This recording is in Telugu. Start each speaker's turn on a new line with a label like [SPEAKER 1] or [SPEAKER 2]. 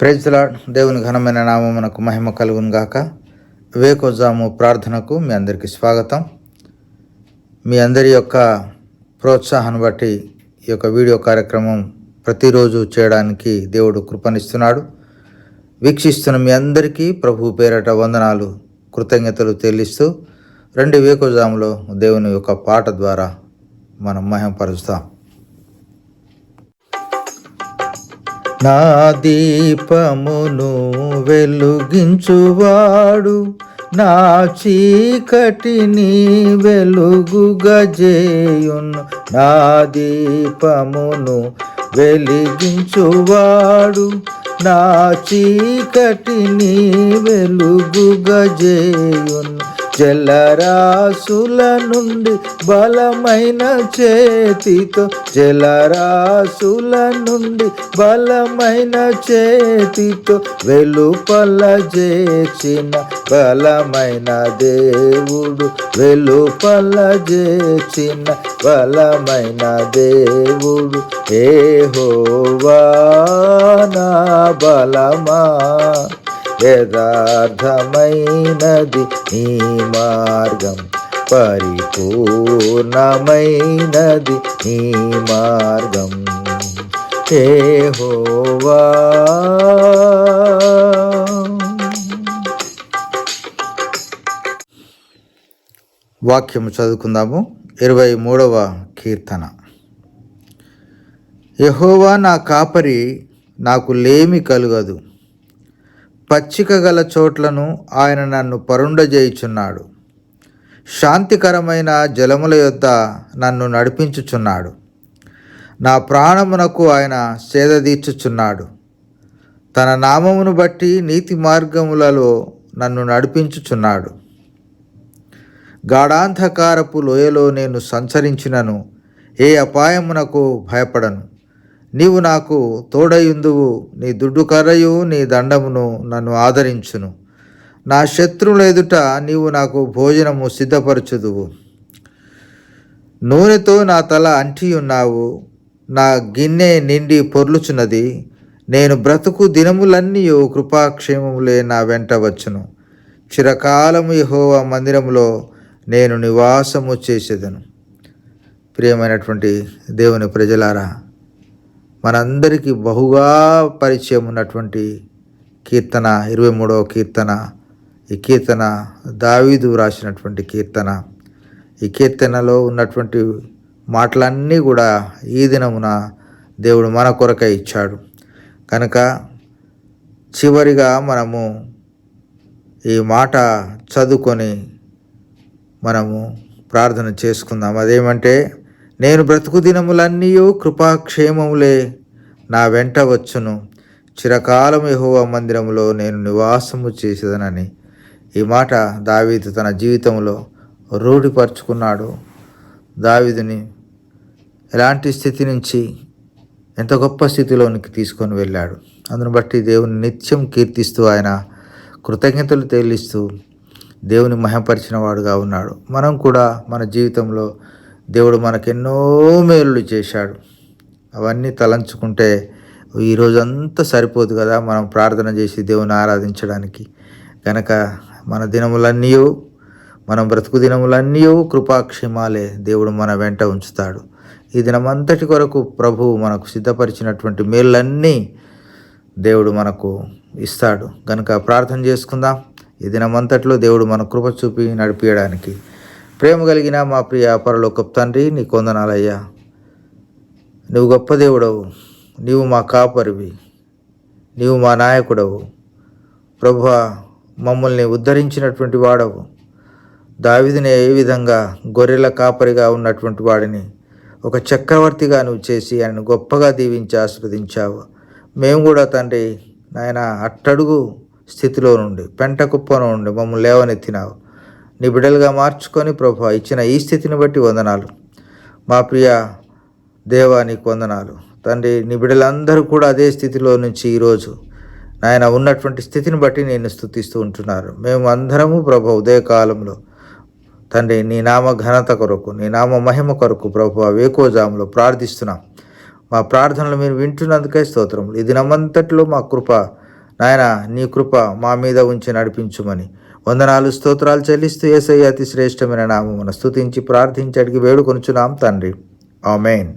[SPEAKER 1] ప్రేజ్లా దేవుని ఘనమైన నామమునకు మహిమ కలుగును గాక వివేకోజాము ప్రార్థనకు మీ అందరికీ స్వాగతం. మీ అందరి యొక్క ప్రోత్సాహాన్ని బట్టి ఈ యొక్క వీడియో కార్యక్రమం ప్రతిరోజు చేయడానికి దేవుడు కృపనిస్తున్నాడు. వీక్షిస్తున్న మీ అందరికీ ప్రభు పేరట వందనాలు కృతజ్ఞతలు చెల్లిస్తూ రెండు వివేకోజాములో దేవుని యొక్క పాట ద్వారా మనం మహిమపరుస్తాం. నా దీపమును వెలుగించువాడు. నా చీకటిని వెలుగుగజేయును. నా దీపమును వెలిగించువాడు. నా చీకటిని వెలుగుగజేయును. జలరాసుల నుండి బలమైన చేతితో జలరాసుల నుండి బలమైన చేతితో వెలుపల చేసిన బలమైన దేవుడు వెలుపల చేసిన బలమైన దేవుడు. ఏ నా బలమా. యథార్థమైనది నీ మార్గం పరిపూర్ణమైనది నీ మార్గం. ఏ హోవా! వాక్యము చదువుకుందాము. ఇరవై మూడవ కీర్తన. యహోవా నా కాపరి నాకు లేమి కలుగదు. పచ్చిక గల చోట్లను ఆయన నన్ను పరుండజేయుచున్నాడు. శాంతికరమైన జలముల యొద్ద నన్ను నడిపించుచున్నాడు. నా ప్రాణమునకు ఆయన సేదదీర్చుచున్నాడు తన నామమును బట్టి నీతి మార్గములలో నన్ను నడిపించుచున్నాడు. గాఢాంధకారపు లోయలో నేను సంచరించినను ఏ అపాయమునకు భయపడను. నీవు నాకు తోడయుందువు నీ దుడ్డు కర్రయు నీ దండమును నన్ను ఆదరించును. నా శత్రువుల ఎదుట నీవు నాకు భోజనము సిద్ధపరచుదువు. నూనెతో నా తల అంటి ఉన్నావు నా గిన్నె నిండి పొర్లుచున్నది. నేను బ్రతుకు దినములన్నీ కృపాక్షేమములే నా వెంట వచ్చును. చిరకాలము యహోవ మందిరములో నేను నివాసము చేసేదను. ప్రియమైనటువంటి దేవుని ప్రజలారా మనందరికీ బహుగా పరిచయం ఉన్నటువంటి కీర్తన ఇరవై మూడవ కీర్తన. ఈ కీర్తన దావీదు రాసినటువంటి కీర్తన. ఈ కీర్తనలో ఉన్నటువంటి మాటలన్నీ కూడా ఈ దినమున దేవుడు మన కొరకై ఇచ్చాడు. కనుక చివరిగా మనము ఈ మాట చదువుకొని మనము ప్రార్థన చేసుకుందాం. అదేమంటే నేను బ్రతుకు దినములన్నీ కృపాక్షేమములే నా వెంట వచ్చును. చిరకాలం యహోవ మందిరములో నేను నివాసము చేసేదనని ఈ మాట దావీదు తన జీవితంలో రూఢిపరుచుకున్నాడు. దావీదుని ఎలాంటి స్థితి నుంచి ఎంత గొప్ప స్థితిలోనికి తీసుకొని వెళ్ళాడు? అందును బట్టి దేవుని నిత్యం కీర్తిస్తూ ఆయన కృతజ్ఞతలు తేలిస్తూ దేవుని మహపరిచిన వాడుగా ఉన్నాడు. మనం కూడా మన జీవితంలో దేవుడు మనకెన్నో మేలులు చేశాడు. అవన్నీ తలంచుకుంటే ఈరోజంతా సరిపోదు కదా మనం ప్రార్థన చేసి దేవుని ఆరాధించడానికి. కనుక మన దినములన్నీ మనం బ్రతుకు దినములన్నీ కృపాక్షేమాలే దేవుడు మన వెంట ఉంచుతాడు. ఈ దినమంతటి కొరకు ప్రభువు మనకు సిద్ధపరిచినటువంటి మేళ్ళన్నీ దేవుడు మనకు ఇస్తాడు. కనుక ప్రార్థన చేసుకుందాం. ఈ దినమంతట్లో దేవుడు మన కృప చూపి నడిపించడానికి ప్రేమ కలిగిన మా ప్రియ పరలోక తండ్రి నీ కొందనాలయ్యా. నువ్వు గొప్ప దేవుడవు. నీవు మా కాపరివి. నీవు మా నాయకుడవు. ప్రభు మమ్మల్ని ఉద్ధరించినటువంటి వాడవు. దావిదిని ఏ విధంగా గొర్రెల కాపరిగా ఉన్నటువంటి వాడిని ఒక చక్రవర్తిగా నువ్వు చేసి ఆయన గొప్పగా దీవించి ఆస్వాదించావు మేము కూడా తండ్రి నాయన అట్టడుగు స్థితిలో నుండి పెంట కుప్పలో నుండి మమ్మల్ని లేవనెత్తినావు. నీ బిడ్డలుగా మార్చుకొని ప్రభు ఇచ్చిన ఈ స్థితిని బట్టి వందనాలు. మా ప్రియ దేవా నీకు వందనాలు. తండ్రి నీ బిడ్డలందరూ కూడా అదే స్థితిలో నుంచి ఈరోజు నాయన ఉన్నటువంటి స్థితిని బట్టి నేను స్థుతిస్తూ ఉంటున్నారు. మేము అందరము ప్రభు ఉదయకాలంలో తండ్రి నీ నామ ఘనత కొరకు నీ నామ మహిమ కొరకు ప్రభు వేకోజాములో ప్రార్థిస్తున్నాం. మా ప్రార్థనలు మీరు వింటున్నందుకే స్తోత్రములు ఇది నమ్మంతట్లో మా కృప నాయన నీ కృప మా మీద ఉంచి నడిపించుమని వందనాలు స్తోత్రాలు చెల్లిస్తూ ఏసయ్య అతి శ్రేష్టమైన నామమున స్థుతించి ప్రార్థించి అడిగి వేడుకొనుచున్నాం తండ్రి. ఆమెన్.